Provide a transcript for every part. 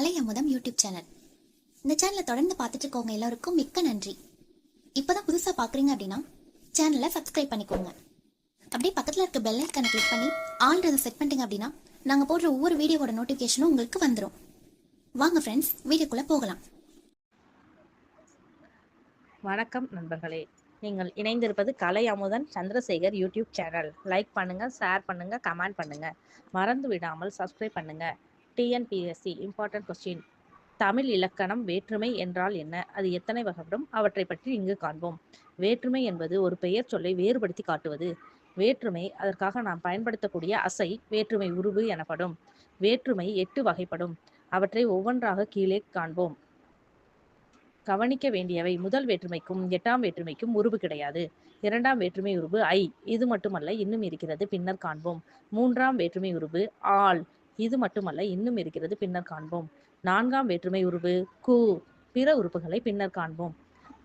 கலை அமுதம் YouTube channel. இந்த சேனலை தொடர்ந்து பார்த்துட்டு இருக்கவங்க எல்லாருக்கும் மிக்க நன்றி. இப்போதான் புதுசாக பார்க்குறீங்க அப்படின்னா சேனலை சப்ஸ்கிரைப் பண்ணிக்கோங்க. அப்படியே பக்கத்தில் இருக்க பெல் ஐக்கனை கிளிக் பண்ணி ஆல்ரெடி செட் பண்ணிட்டீங்க அப்படின்னா நாங்கள் போடுற ஒவ்வொரு வீடியோவோட நோட்டிஃபிகேஷனும் உங்களுக்கு வந்துடும் வாங்க ஃப்ரெண்ட்ஸ் வீடியோக்குள்ளே போகலாம். வணக்கம் நண்பர்களே. நீங்கள் இணைந்திருப்பது Kalai Amudhan Chandrasekar YouTube channel. Like பண்ணுங்கள் ஷேர் பண்ணுங்கள் கமெண்ட் பண்ணுங்கள் மறந்து விடாமல் சப்ஸ்கிரைப் பண்ணுங்கள் டிஎன்பிஎஸ்சி இம்பார்ட்டன்ட் கொஸ்டின் தமிழ் இலக்கணம் வேற்றுமை என்றால் என்ன? அது எத்தனை வகைப்படும்? அவற்றை பற்றி இங்கு காண்போம். வேற்றுமை என்பது ஒரு பெயர் சொல்லை வேறுபடுத்தி காட்டுவது. வேற்றுமை அதற்காக நாம் பயன்படுத்தக்கூடிய அசை வேற்றுமை உருவு எனப்படும். வேற்றுமை எட்டு வகைப்படும். அவற்றை ஒவ்வொன்றாக கீழே காண்போம். கவனிக்க வேண்டியவை. முதல் வேற்றுமைக்கும் எட்டாம் வேற்றுமைக்கும் உருவு கிடையாது. இரண்டாம் வேற்றுமை உருவு ஐ. இது மட்டுமல்ல இன்னும் இருக்கிறது. பின்னர் காண்போம். மூன்றாம் வேற்றுமை உருவு ஆள். இது மட்டுமல்ல இன்னும் இருக்கிறது பின்னர் காண்போம். நான்காம் வேற்றுமை உருவு கு பிற உறுப்புகளை பின்னர் காண்போம்.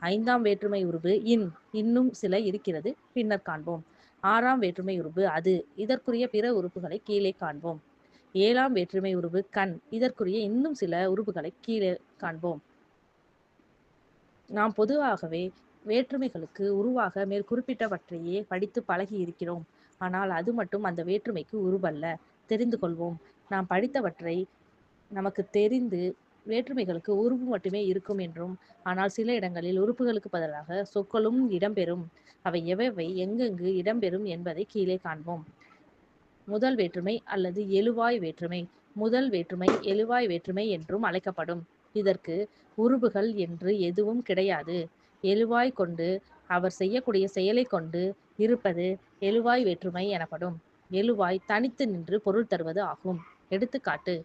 ஐந்தாம் வேற்றுமை உருவு இன் இன்னும் சில இருக்கிறது பின்னர் காண்போம். ஆறாம் வேற்றுமை உருவு அது இதற்குரிய பிற உறுப்புகளை கீழே காண்போம். ஏழாம் வேற்றுமை உருவு கண் இதற்குரிய இன்னும் சில உறுப்புகளை கீழே காண்போம். நாம் பொதுவாகவே வேற்றுமைகளுக்கு உருவாக மேல் குறிப்பிட்டவற்றையே படித்து பழகி இருக்கிறோம் ஆனால் அது மட்டும் அந்த வேற்றுமைக்கு உருவல்ல. தெரிந்து கொள்வோம். நாம் படித்தவற்றை நமக்கு தெரிந்து வேற்றுமைகளுக்கு உருவு மட்டுமே இருக்கும் என்றும் ஆனால் சில இடங்களில் உறுப்புகளுக்கு பதிலாக சொற்களும் இடம்பெறும். அவை எவைவை எங்கெங்கு இடம்பெறும் என்பதை கீழே காண்போம். முதல் வேற்றுமை அல்லது எழுவாய் வேற்றுமை. முதல் வேற்றுமை எழுவாய் வேற்றுமை என்றும் அழைக்கப்படும். இதற்கு உருபுகள் என்று எதுவும் கிடையாது. எழுவாய் கொண்டு அவர் செய்யக்கூடிய செயலை கொண்டு இருப்பது எழுவாய் வேற்றுமை எனப்படும். எழுவாய் தனித்து நின்று பொருள் தருவது ஆகும். எடுத்துக்காட்டு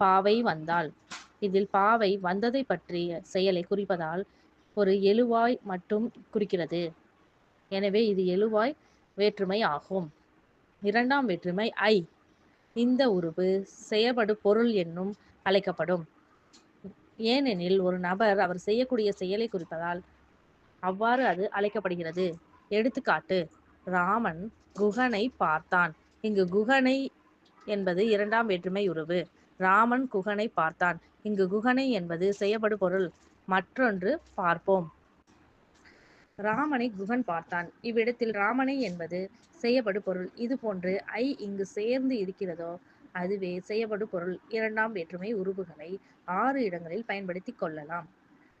பாவை வந்தால். இதில் பாவை வந்ததை பற்றிய செயலை குறிப்பதால் ஒரு எழுவாய் மட்டும் குறிக்கிறது. எனவே இது எழுவாய் வேற்றுமை ஆகும். இரண்டாம் வேற்றுமை ஐ. இந்த உருவு செயல்படு பொருள் என்னும் அழைக்கப்படும். ஏனெனில் ஒரு நபர் அவர் செய்யக்கூடிய செயலை குறிப்பதால் அவ்வாறு அது அழைக்கப்படுகிறது. எடுத்துக்காட்டு ராமன் குகனை பார்த்தான். இங்கு குகனை என்பது இரண்டாம் வேற்றுமை உருவு ராமன் குகனை பார்த்தான். இங்கு குகனை என்பது செய்யப்படு பொருள். மற்றொன்று பார்ப்போம். ராமனை குகன் பார்த்தான். இவ்விடத்தில் ராமனை என்பது செய்யப்படு பொருள். இது போன்று ஐ இங்கு சேர்ந்து இருக்கிறதோ அதுவே செய்யப்படு பொருள். இரண்டாம் வேற்றுமை உருவுகளை ஆறு இடங்களில் பயன்படுத்தி கொள்ளலாம்.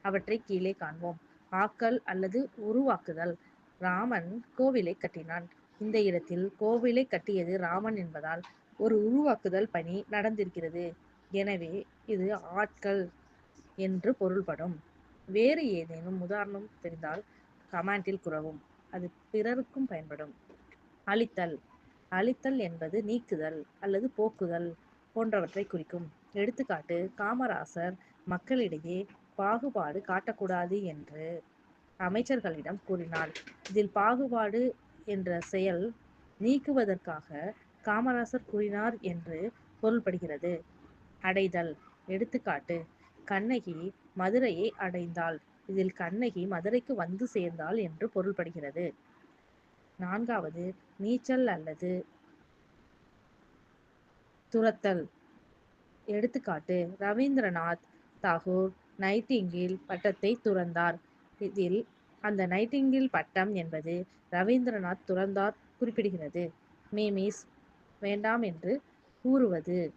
அவற்றை கீழே காண்போம். ஆக்கல் அல்லது உருவாக்குதல். ராமன் கோவிலை கட்டினான். இந்த இடத்தில் கோவிலை கட்டியது ராமன் என்பதால் ஒரு உருவாக்குதல் பணி நடந்திருக்கிறது. எனவே இது ஆட்கள் என்று பொருள்படும். வேறு ஏதேனும் உதாரணம் தெரிந்தால் கமாண்டில் குறவும். அது பிறருக்கும் பயன்படும். அழித்தல். அழித்தல் என்பது நீக்குதல் அல்லது போக்குதல் போன்றவற்றை குறிக்கும். எடுத்துக்காட்டு காமராசர் மக்களிடையே பாகுபாடு காட்டக்கூடாது என்று அமைச்சர்களிடம் கூறினார். இதில் பாகுபாடு என்ற செயல் நீக்குவதற்காக காமராசர் கூறினார் என்று பொருள்படுகிறது. அடைதல். எடுத்துக்காட்டு. கண்ணகி மதுரையை அடைந்தாள். இதில் கண்ணகி மதுரைக்கு வந்து சேர்ந்தாள் என்று பொருள்படுகிறது. நான்காவது. நீச்சல் அல்லது துரத்தல். எடுத்துக்காட்டு. ரவீந்திரநாத் தாகூர் நைட்டிங்கில் பட்டத்தை துறந்தார். இதில் அந்த நைட்டிங்கில் பட்டம் என்பது ரவீந்திரநாத் துறந்தார் குறிப்பிடுகிறது. மீமிஸ் வேண்டாம் என்று கூறுவது.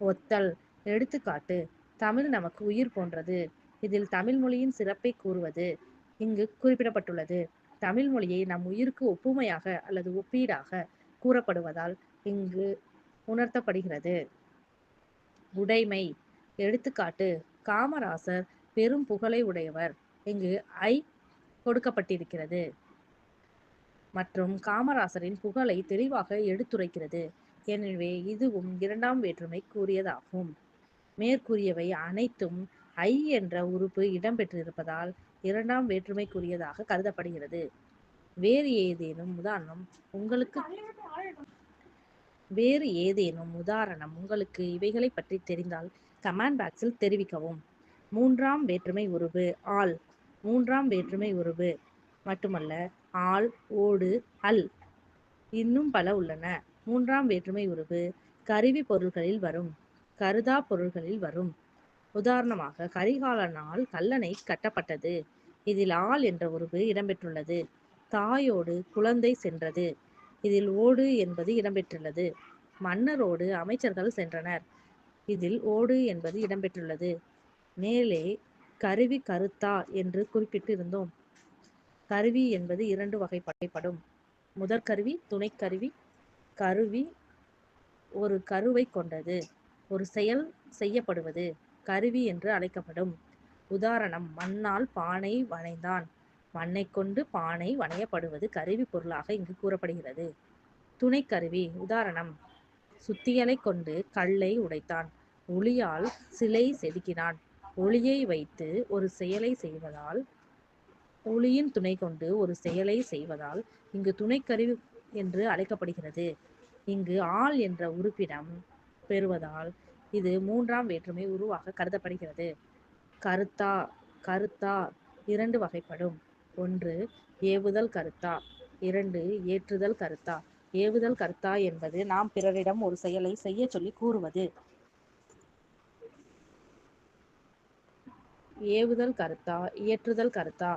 ஒத்தல் எடுத்துக்காட்டு தமிழ் நமக்கு உயிர் போன்றது. இதில் தமிழ் மொழியின் சிறப்பை கூறுவது இங்கு குறிப்பிடப்பட்டுள்ளது. தமிழ் மொழியை நம் உயிருக்கு ஒப்புமையாக அல்லது ஒப்பீடாக கூறப்படுவதால் இங்கு உணர்த்தப்படுகிறது. உடைமை எடுத்துக்காட்டு காமராசர் பெரும் புகழை உடையவர். இங்கு ஐ கொடுக்கப்பட்டிருக்கிறது. மற்றும் காமராசரின் புகழை தெளிவாக எடுத்துரைக்கிறது. எனவே இதுவும் இரண்டாம் வேற்றுமை கூறியதாகும். மேற்கூறியவை அனைத்தும் ஐ என்ற உறுப்பு இடம்பெற்றிருப்பதால் இரண்டாம் வேற்றுமைக்குரியதாக கருதப்படுகிறது. வேறு ஏதேனும் உதாரணம் உங்களுக்கு? வேறு ஏதேனும் உதாரணம் உங்களுக்கு இவைகளை பற்றி தெரிந்தால் கமெண்ட் பாக்ஸில் தெரிவிக்கவும். மூன்றாம் வேற்றுமை உருவு ஆள். மூன்றாம் வேற்றுமை உருவு மட்டுமல்ல ஆள் ஓடு அல். இன்னும் பல உள்ளன. மூன்றாம் வேற்றுமை உருவு கருவி பொருள்களில் வரும். கருதா பொருள்களில் வரும். உதாரணமாக கரிகாலனால் கல்லணை கட்டப்பட்டது. இதில் ஆள் என்ற உருவு இடம்பெற்றுள்ளது. தாயோடு குழந்தை சென்றது. இதில் ஓடு என்பது இடம்பெற்றுள்ளது. மன்னரோடு அமைச்சர்கள் சென்றனர். இதில் ஓடு என்பது இடம்பெற்றுள்ளது. மேலே கருவி கருத்தா என்று குறிப்பிட்டிருந்தோம். கருவி என்பது இரண்டு வகைப்படும் முதற்கருவி துணைக்கருவி கருவி. ஒரு கருவை கொண்டது. ஒரு செயல் செய்யப்படுவது கருவி என்று அழைக்கப்படும். உதாரணம் மண்ணால் பானை வனைந்தான் மண்ணை கொண்டு பானை வனையப்படுவது கருவி பொருளாக இங்கு கூறப்படுகிறது. துணைக்கருவி உதாரணம் சுத்தியலை கொண்டு கல்லை உடைத்தான். ஒளியால் சிலை செதுக்கினான். ஒளியை வைத்து ஒரு செயலை செய்வதால் ஒளியின் துணை கொண்டு ஒரு செயலை செய்வதால் இங்கு துணைக்கருவி என்று அழைக்கப்படுகிறது. இங்கு ஆள் என்ற உறுப்பிடம் பெறுவதால் இது மூன்றாம் வேற்றுமை உருவாக கருதப்படுகிறது. கருத்தா கருத்தா இரண்டு வகைப்படும். ஒன்று ஏவுதல் கருத்தா. இரண்டு ஏற்றுதல் கருத்தா. ஏவுதல் கருத்தா என்பது நாம் பிறரிடம் ஒரு செயலை செய்ய சொல்லி கூறுவது. ஏவுதல் கருத்தா இயற்றுதல் கருத்தா.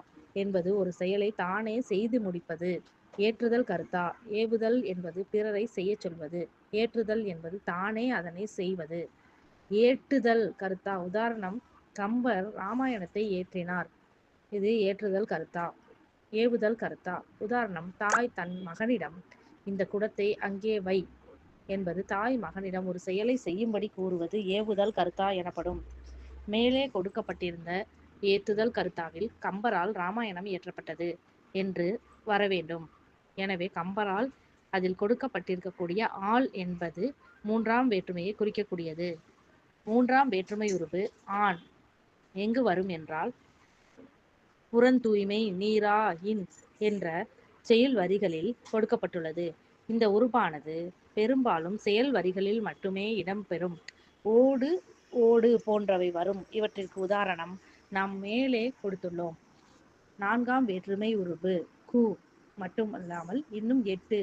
என்பது ஒரு செயலை தானே செய்து முடிப்பது. ஏற்றுதல் கருத்தா? ஏவுதல் என்பது பிறரை செய்ய சொல்வது. ஏற்றுதல் என்பது தானே அதனை செய்வது. ஏற்றுதல் கருத்தா? உதாரணம் கம்பர் ராமாயணத்தை ஏற்றினார். இது ஏற்றுதல் கருத்தா? ஏவுதல் கருத்தா? உதாரணம் தாய் தன் மகனிடம் இந்த குடத்தை அங்கே வை என்பது தாய் மகனிடம் ஒரு செயலை செய்யும்படி கூறுவது ஏவுதல் கருத்தா எனப்படும். மேலே கொடுக்கப்பட்டிருந்த ஏத்துதல் கருத்தாவில் கம்பரால் ராமாயணம் இயற்றப்பட்டது என்று வர வேண்டும் எனவே கம்பரால் அதில் கொடுக்கப்பட்டிருக்கக்கூடிய ஆள் என்பது மூன்றாம் வேற்றுமையை குறிக்கக்கூடியது. மூன்றாம் வேற்றுமை உருவு ஆண். எங்கு வரும் என்றால் புறந்தூய்மை நீரா இன் என்ற செயல் வரிகளில் கொடுக்கப்பட்டுள்ளது. இந்த உருவானது பெரும்பாலும் செயல் வரிகளில் மட்டுமே இடம்பெறும். ஓடு ஓடு போன்றவை வரும். இவற்றிற்கு உதாரணம் நாம் மேலே கொடுத்துள்ளோம். நான்காம் வேற்றுமை உருவு கு மட்டுமல்லாமல் இன்னும் எட்டு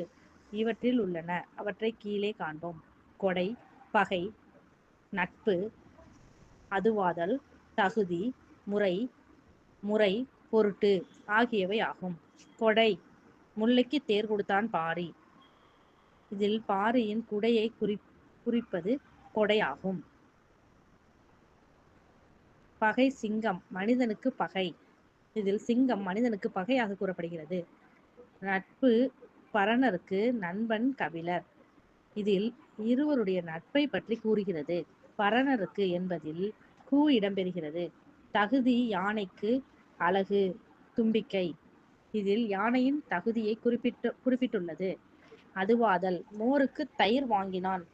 இவற்றில் உள்ளன. அவற்றை கீழே காண்போம். கொடை பகை நட்பு அதுவாதல் தகுதி முறை முறை பொருட்டு ஆகியவை ஆகும். கொடை முல்லைக்கு தேர் கொடுத்தான் பாரி. இதில் பாரியின் குடையை குறி குறிப்பது கொடை ஆகும் பகை சிங்கம் மனிதனுக்கு பகை. இதில் சிங்கம் மனிதனுக்கு பகையாக கூறப்படுகிறது. நட்பு பரணருக்கு நண்பன் கபிலர். இதில் இருவருடைய நட்பை பற்றி கூறுகிறது. பரணருக்கு என்பதில் கூ இடம்பெறுகிறது. தகுதி யானைக்கு அழகு தும்பிக்கை. இதில் யானையின் தகுதியை குறிப்பிட்டு குறிப்பிட்டுள்ளது. அதுவாதல் மோருக்கு தயிர் வாங்கினான்.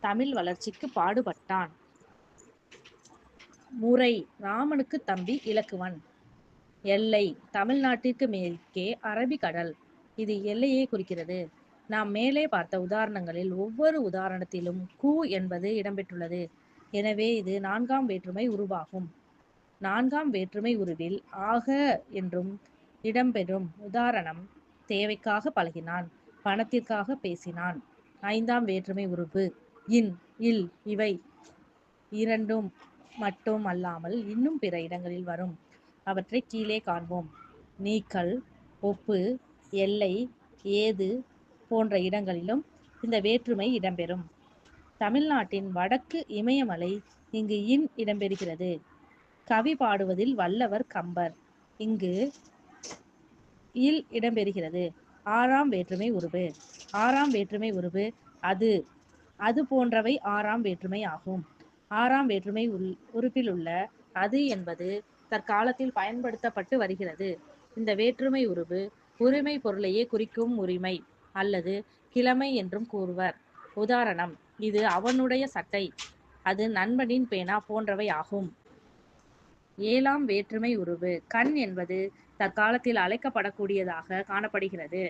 தமிழ் வளர்ச்சிக்கு பாடுபட்டான். முறை ராமனுக்கு தம்பி இலக்குவன். எல்லை தமிழ்நாட்டிற்கு மேற்கே அரபிக்கடல் இது எல்லையை குறிக்கிறது. நாம் மேலே பார்த்த உதாரணங்களில் ஒவ்வொரு உதாரணத்திலும் கு என்பது இடம்பெற்றுள்ளது. எனவே இது நான்காம் வேற்றுமை உருவாகும். நான்காம் வேற்றுமை உருவில் ஆக என்றும் இடம்பெறும் உதாரணம் தேவைக்காக பழகினான் பணத்திற்காக பேசினான். ஐந்தாம் வேற்றுமை உருவு இன் இல் இவை இரண்டும் மட்டும் அல்லாமல் இன்னும் பிற இடங்களில் வரும். அவற்றை கீழே காண்போம். நீக்கல் ஒப்பு எல்லை ஏது போன்ற இடங்களிலும் இந்த வேற்றுமை இடம்பெறும். தமிழ்நாட்டின் வடக்கு இமயமலை இங்கு இன் இடம்பெறுகிறது. கவி பாடுவதில் வல்லவர் கம்பர். இங்கு இல் இடம்பெறுகிறது. ஆறாம் வேற்றுமை உருவு ஆறாம் வேற்றுமை உருவு அது. அது போன்றவை ஆறாம் வேற்றுமை ஆகும். ஆறாம் வேற்றுமை உள் உறுப்பில் உள்ள அது என்பது தற்காலத்தில் பயன்படுத்தப்பட்டு வருகிறது. இந்த வேற்றுமை உருவு உரிமை பொருளையே குறிக்கும் உரிமை அல்லது கிழமை என்றும் கூறுவர். உதாரணம் இது அவனுடைய சட்டை அது நண்பனின் பேனா போன்றவை ஆகும். ஏழாம் வேற்றுமை உருவு கண் என்பது தற்காலத்தில் அழைக்கப்படக்கூடியதாக காணப்படுகிறது.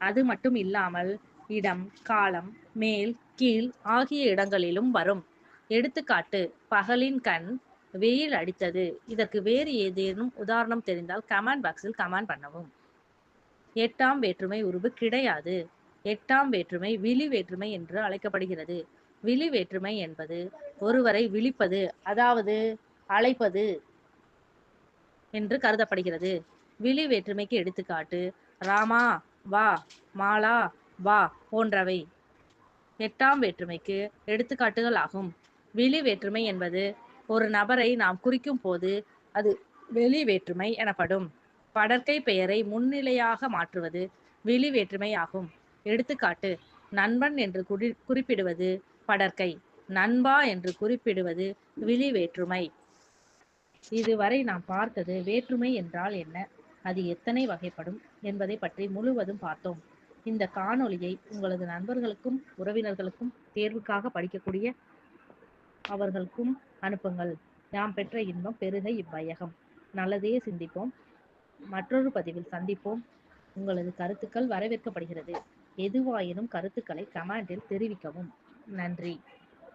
அது மட்டும் இல்லாமல் இடம் காலம் மேல் கீழ் ஆகிய இடங்களிலும் வரும். எடுத்துக்காட்டு பகலின் கண் வெயில் அடித்தது. இதற்கு வேறு ஏதேனும் உதாரணம் தெரிந்தால் கமெண்ட் பாக்ஸில் கமெண்ட் பண்ணவும். எட்டாம் வேற்றுமை உருவு கிடையாது. எட்டாம் வேற்றுமை விழி வேற்றுமை என்று அழைக்கப்படுகிறது. விழி வேற்றுமை என்பது ஒருவரை விழிப்பது அதாவது அழைப்பது என்று கருதப்படுகிறது. விழி வேற்றுமைக்கு எடுத்துக்காட்டு ராமா வா மாலா வா போன்றவை. எட்டாம் வேற்றுமைக்கு எடுத்துக்காட்டுகள் ஆகும். விழி வேற்றுமை என்பது ஒரு நபரை நாம் குறிக்கும் போது அது வெளி வேற்றுமை எனப்படும். படற்கை பெயரை முன்னிலையாக மாற்றுவது விழி வேற்றுமை ஆகும். எடுத்துக்காட்டு நண்பன் என்று குறி குறிப்பிடுவது படற்கை நண்பா என்று குறிப்பிடுவது விழி வேற்றுமை இதுவரை நாம் பார்த்தது வேற்றுமை என்றால் என்ன? அது எத்தனை வகைப்படும் என்பதை பற்றி முழுவதும் பார்த்தோம். இந்த காணொளியை உங்களது நண்பர்களுக்கும் உறவினர்களுக்கும் தேர்வுக்காக படிக்கக்கூடிய அவர்களுக்கும் அனுப்புங்கள். நாம் பெற்ற இன்பம் பெருக இவ்வையகம். நல்லதையே சிந்திப்போம். மற்றொரு பதிவில் சந்திப்போம். உங்களது கருத்துக்கள் வரவேற்கப்படுகிறது. எதுவாயினும் கருத்துக்களை கமெண்டில் தெரிவிக்கவும். நன்றி.